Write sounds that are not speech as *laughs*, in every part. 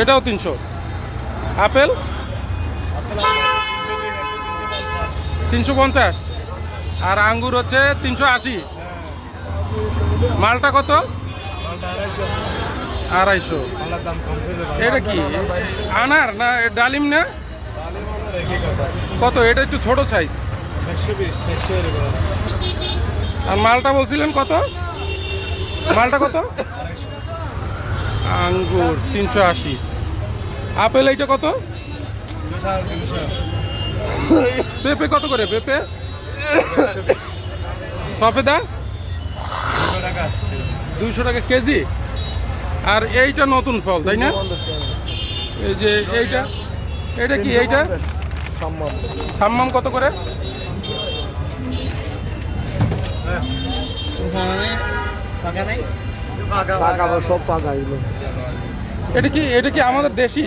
এটাও তিনশো। আপেল? তিনশো পঞ্চাশ। আর আঙ্গুর হচ্ছে তিনশো আশি। মালটা কত? আড়াইশো। এটা কি? আনার না ডালিম না? কত? এটা একটু ছোট সাইজ আর মালটা বলছিলেন কত? মালটা কত? আঙ্গুর, তিনশো আশি। আপেল এইটা কত? পেঁপে কত করে পেঁপে? সফেদা? দুইশো টাকা কেজি। আর এইটা নতুন ফল, তাই না? এই যে এইটা এটা কি এইটা? সাম্মাম কত করে? পাকা পাকা সব পাকা এগুলো। এটা কি এটা কি আমাদের দেশি?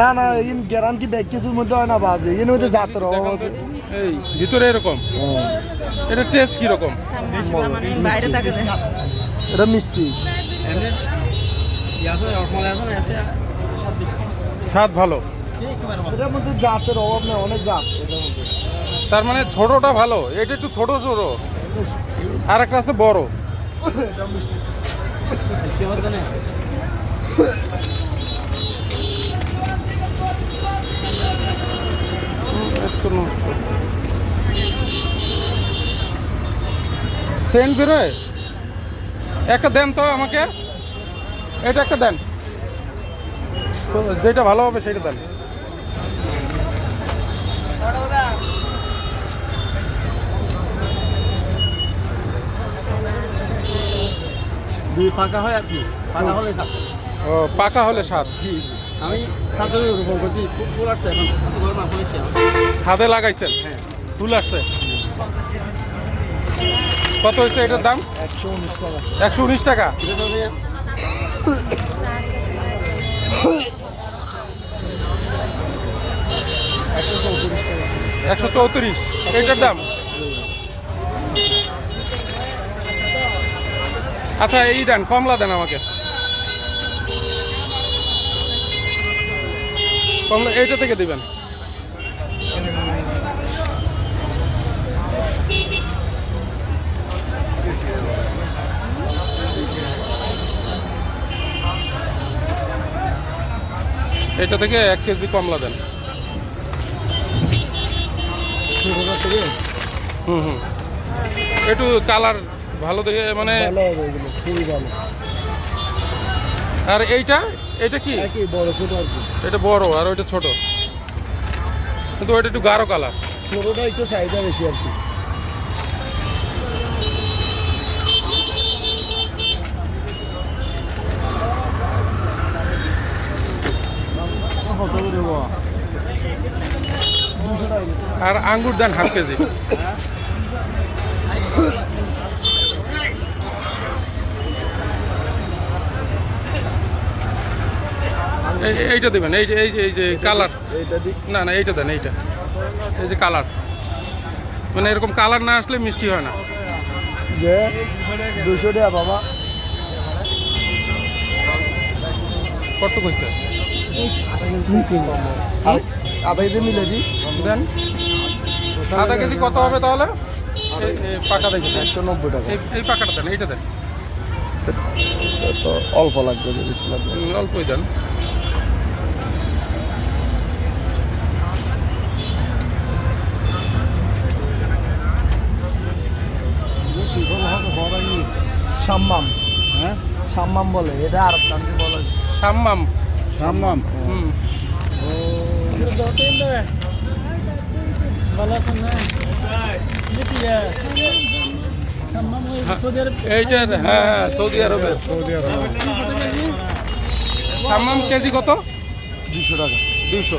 না না ইন গ্যারান্টি ব্যাগ কিছুর মধ্যে হয় না বাজে। এর মধ্যে জাতের অভাব আছে এই ভিতরে এরকম। এটা টেস্ট কীরকম? বাইরে থাকে এটা মিষ্টি। স্বাদ ভালো। এটার মধ্যে জাতের অভাব নেই অনেক জাত। তার মানে ছোটটা ভালো এটা একটু ছোট ছোট। আর একটা আছে বড়। একটা দেন তো আমাকে। এটা একটা দেন। যেটা ভালো হবে সেটা দেন। দুই পাকা হয় আর কি? পাকা হলে না ও পাকা হলে স্বাদ আমি ছাত্র রোপণ করছি ফুল আসছে এখন ছাদে লাগাইছেন? ফুল আসছে? কত হয়েছে এটার দাম? একশো উনিশ টাকা। একশো উনিশ টাকা? একশো চৌত্রিশ টাকা। একশো চৌত্রিশ। এইটার দাম? আচ্ছা এই দেন, কমলা দেন আমাকে। কমলা, এইটা থেকে দিবেন। এটা থেকে এক কেজি কমলা দেন। হুম হুম। একটু কালার ভালো দেখে মানে খুবই ভালো। আর এইটা? এটা কি বড় ছোট আর কি? এটা বড় আর ওইটা ছোট। কিন্তু ওইটা একটু গাঢ় কালার। ছোটটা একটু চাহিদা বেশি আর কি। আর আঙ্গুর দেন হাফ কেজি *laughs* এই- এই- এইটা দেবেন এই যে এই যে এই যে কালার না না এইটা দেন এইটা। এই যে কালার মানে এরকম কালার না আসলে মিষ্টি হয় না। যে দুশো টাকা বাবা। কত কইছে? আধা কেজি মিলে দিই দেন। আধা কেজি কত হবে তাহলে? পাকা দেখে একশো নব্বই টাকা। এই পাকাটা দেন এইটা দেন। অল্প লাগবে অল্পই দেন। সাম্মাম। হ্যাঁ? সাম্মাম বলে এটা আরব কান্ট্রি বলে। সাম্মাম। সাম্মাম? হুম। এইটার হ্যাঁ হ্যাঁ সৌদি আরবের। সৌদি আরব সাম্মাম কেজি কত? দুশো টাকা। দুশো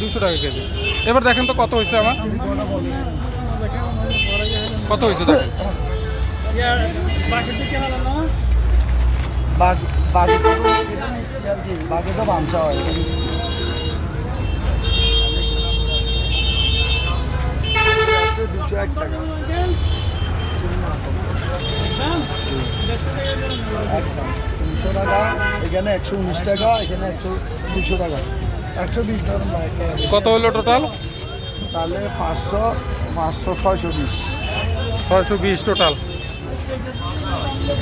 দুশো টাকা কেজি। এবার দেখেন তো কত হয়েছে আমার? কত হয়েছে দেখেন? বাকি তো হয়। দুশো এক টাকা একদম। টাকা এখানে একশো উনিশ টাকা এখানে একশো দুশো টাকা। একশো বিশ একটা কত হলো টোটাল তাহলে পাঁচশো পাঁচশো ছয়শো বিশ। ছয়শো বিশ টোটাল 这是。